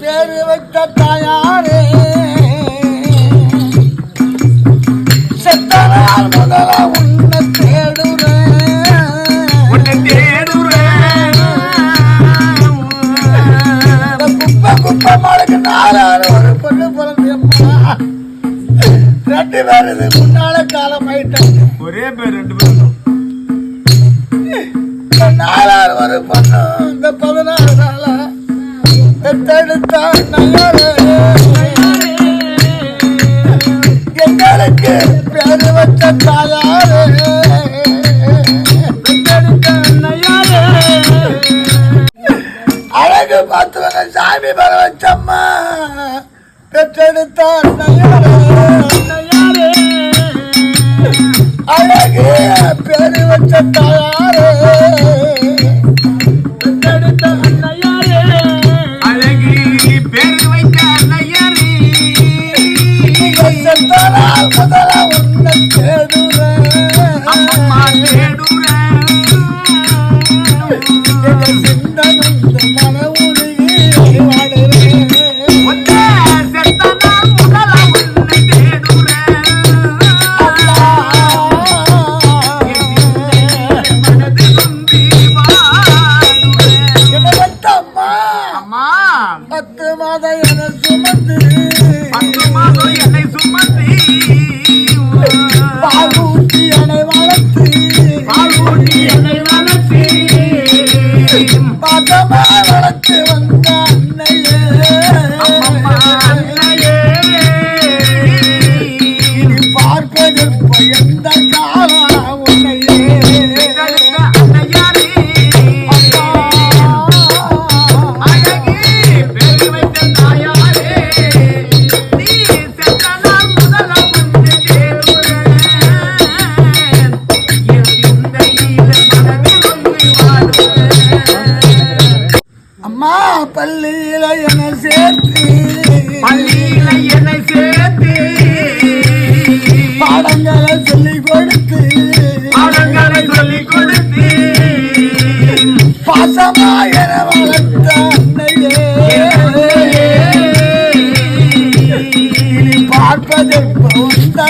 பேரு வைத்த தாயாரே. செத்தனால் முதல உன்னை தேடுறேன். உன்னை தேடுறேன். குப்பை குப்பை மாளுக்கு நாலாறு ஒரு பொண்ணு பிறந்தேம்மா ரெண்டு பேர் இது முன்னால காலம் ஆயிட்டாங்க. ஒரே பேர் ரெண்டு பேரும் நாலாறு ஒரு பொண்ணு இந்த பதினாறு தடுத்தார் எங்களுக்கு பேரு வச்ச தாயாரே. அழகு பார்த்தவங்க சாமி பல வச்சம்மா பெற்றெடுத்தார் அழகு பேரு வச்ச தாயார். மாதம் என சுமந்து. வளர்த்து. பாலூட்டி பள்ளியில என சேர்த்து பள்ளியில என சேர்த்து பாடங்களை சொல்லி கொடுத்து பாடங்களை சொல்லி கொடுத்து பாசமாக வளர்த்த அன்னையே. பார்ப்பதற்கு உந்த